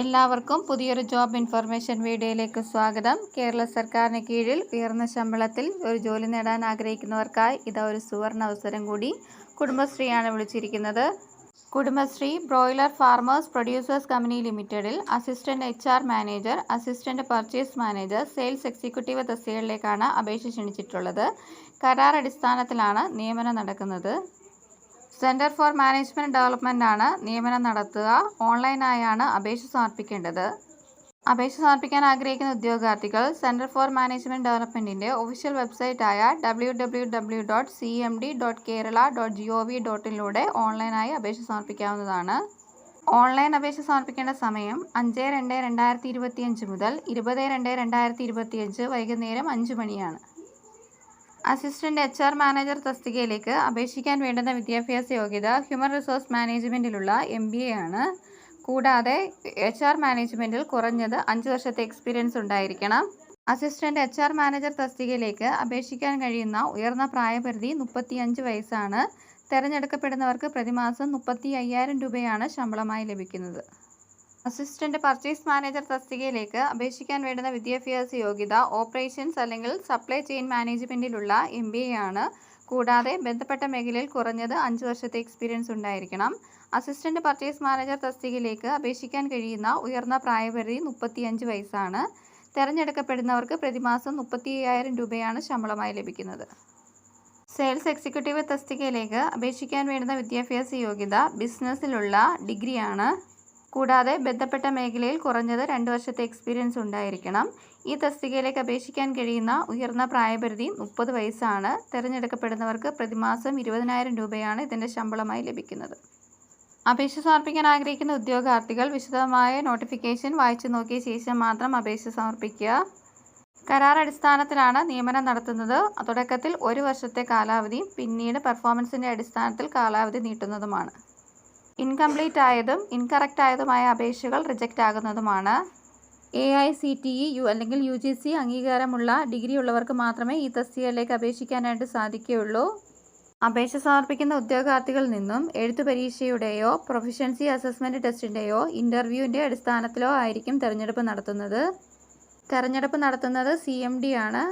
എല്ലാവർക്കും പുതിയൊരു job information വീഡിയോയിലേക്ക് സ്വാഗതം. കേരള സർക്കാരിന് കീഴിൽ ഉയർന്ന ശമ്പളത്തിൽ ഒരു ജോലി നേടാൻ ആഗ്രഹിക്കുന്നവർക്കായി ഇതാ ഒരു സുവർണ അവസരം കൂടി കുടുംബശ്രീയാണ് വിളിച്ചിരിക്കുന്നത്. Kudumbashree broiler farmers producers company ലിമിറ്റഡിൽ assistant H R manager assistant purchase manager sales executive തസ്തികകളിലേക്കാണ് അപേക്ഷ ക്ഷണിച്ചിട്ടുള്ളത്. കരാർ അടിസ്ഥാനത്തിലാണ് നിയമനം നടക്കുന്നത്. സെന്റർ ഫോർ മാനേജ്മെന്റ് ഡെവലപ്മെന്റ് ആണ് നിയമനം നടത്തുക. ഓൺലൈനായാണ് അപേക്ഷ സമർപ്പിക്കേണ്ടത്. അപേക്ഷ സമർപ്പിക്കാൻ ആഗ്രഹിക്കുന്ന ഉദ്യോഗാർത്ഥികൾ സെന്റർ ഫോർ മാനേജ്മെന്റ് ഡെവലപ്മെന്റിന്റെ official വെബ്സൈറ്റായ W W W dot C M D dot Kerala dot G O V ഡോട്ടിലൂടെ ഓൺലൈനായി അപേക്ഷ സമർപ്പിക്കാവുന്നതാണ്. ഓൺലൈൻ അപേക്ഷ സമർപ്പിക്കേണ്ട സമയം അഞ്ച് രണ്ട് രണ്ടായിരത്തി ഇരുപത്തിയഞ്ച് മുതൽ ഇരുപത് രണ്ട് രണ്ടായിരത്തി ഇരുപത്തിയഞ്ച് വൈകുന്നേരം അഞ്ച് മണിയാണ്. അസിസ്റ്റന്റ് എച്ച് ആർ മാനേജർ തസ്തികയിലേക്ക് അപേക്ഷിക്കാൻ വേണ്ടുന്ന വിദ്യാഭ്യാസ യോഗ്യത ഹ്യൂമൻ റിസോഴ്സ് മാനേജ്മെന്റിലുള്ള എം ബി എ ആണ്. കൂടാതെ എച്ച് ആർ മാനേജ്മെന്റിൽ കുറഞ്ഞത് അഞ്ച് വർഷത്തെ എക്സ്പീരിയൻസ് ഉണ്ടായിരിക്കണം. അസിസ്റ്റന്റ് എച്ച് ആർ മാനേജർ തസ്തികയിലേക്ക് അപേക്ഷിക്കാൻ കഴിയുന്ന ഉയർന്ന പ്രായപരിധി മുപ്പത്തിയഞ്ച് വയസ്സാണ്. തിരഞ്ഞെടുക്കപ്പെടുന്നവർക്ക് പ്രതിമാസം മുപ്പത്തി അയ്യായിരം രൂപയാണ് ശമ്പളമായി ലഭിക്കുന്നത്. അസിസ്റ്റന്റ് പർച്ചേസ് മാനേജർ തസ്തികയിലേക്ക് അപേക്ഷിക്കാൻ വേണ്ടുന്ന വിദ്യാഭ്യാസ യോഗ്യത ഓപ്പറേഷൻസ് അല്ലെങ്കിൽ സപ്ലൈ ചെയിൻ മാനേജ്മെന്റിലുള്ള എം ബി എ ആണ്. കൂടാതെ ബന്ധപ്പെട്ട മേഖലയിൽ കുറഞ്ഞത് അഞ്ച് വർഷത്തെ എക്സ്പീരിയൻസ് ഉണ്ടായിരിക്കണം. അസിസ്റ്റന്റ് പർച്ചേസ് മാനേജർ തസ്തികയിലേക്ക് അപേക്ഷിക്കാൻ കഴിയുന്ന ഉയർന്ന പ്രായപരിധി മുപ്പത്തിയഞ്ച് വയസ്സാണ്. തിരഞ്ഞെടുക്കപ്പെടുന്നവർക്ക് പ്രതിമാസം മുപ്പത്തി അയ്യായിരം രൂപയാണ് ശമ്പളമായി ലഭിക്കുന്നത്. സെയിൽസ് എക്സിക്യൂട്ടീവ് തസ്തികയിലേക്ക് അപേക്ഷിക്കാൻ വേണ്ടുന്ന വിദ്യാഭ്യാസ യോഗ്യത ബിസിനസ്സിലുള്ള ഡിഗ്രിയാണ്. കൂടാതെ ബന്ധപ്പെട്ട മേഖലയിൽ കുറഞ്ഞത് രണ്ട് വർഷത്തെ എക്സ്പീരിയൻസ് ഉണ്ടായിരിക്കണം. ഈ തസ്തികയിലേക്ക് അപേക്ഷിക്കാൻ കഴിയുന്ന ഉയർന്ന പ്രായപരിധി മുപ്പത് വയസ്സാണ്. തിരഞ്ഞെടുക്കപ്പെടുന്നവർക്ക് പ്രതിമാസം ഇരുപതിനായിരം രൂപയാണ് ഇതിന്റെ ശമ്പളമായി ലഭിക്കുന്നത്. അപേക്ഷ സമർപ്പിക്കാൻ ആഗ്രഹിക്കുന്ന ഉദ്യോഗാർത്ഥികൾ വിശദമായ നോട്ടിഫിക്കേഷൻ വായിച്ചു നോക്കിയ ശേഷം മാത്രം അപേക്ഷ സമർപ്പിക്കുക. കരാർ അടിസ്ഥാനത്തിലാണ് നിയമനം നടത്തുന്നത്. തുടക്കത്തിൽ ഒരു വർഷത്തെ കാലാവധിയും പിന്നീട് പെർഫോമൻസിന്റെ അടിസ്ഥാനത്തിൽ കാലാവധി നീട്ടുന്നതുമാണ്. ഇൻകംപ്ലീറ്റ് ആയതും ഇൻകറക്റ്റ് ആയതുമായ അപേക്ഷകൾ reject ആകുന്നതുമാണ്. A I C T E U അല്ലെങ്കിൽ യു ജി സി അംഗീകാരമുള്ള ഡിഗ്രി ഉള്ളവർക്ക് മാത്രമേ ഈ തസ്തികയിലേക്ക് അപേക്ഷിക്കാനായിട്ട് സാധിക്കുകയുള്ളൂ. അപേക്ഷ സമർപ്പിക്കുന്ന ഉദ്യോഗാർത്ഥികളിൽ നിന്നും എഴുത്തു പരീക്ഷയുടെയോ പ്രൊഫഷൻസി അസസ്മെന്റ് ടെസ്റ്റിന്റെയോ ഇന്റർവ്യൂവിന്റെ അടിസ്ഥാനത്തിലോ ആയിരിക്കും തിരഞ്ഞെടുപ്പ് നടത്തുന്നത്. തിരഞ്ഞെടുപ്പ് നടത്തുന്നത് സി എം ഡി ആണ്.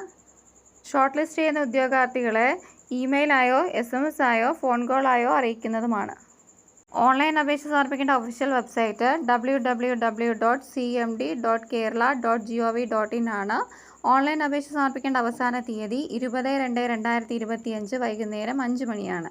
ഷോർട്ട് ലിസ്റ്റ് ചെയ്യുന്ന ഉദ്യോഗാർത്ഥികളെ ഇമെയിലായോ എസ് എം എസ് ആയോ ഫോൺ കോളായോ അറിയിക്കുന്നതുമാണ്. ഓൺലൈൻ അപേക്ഷ സമർപ്പിക്കേണ്ട official website W W W dot C M D dot Kerala dot G O V dot in ആണ്. ഓൺലൈൻ അപേക്ഷ സമർപ്പിക്കേണ്ട അവസാന തീയതി ഇരുപത് രണ്ട് രണ്ടായിരത്തി ഇരുപത്തിയഞ്ച് വൈകുന്നേരം അഞ്ച് മണിയാണ്.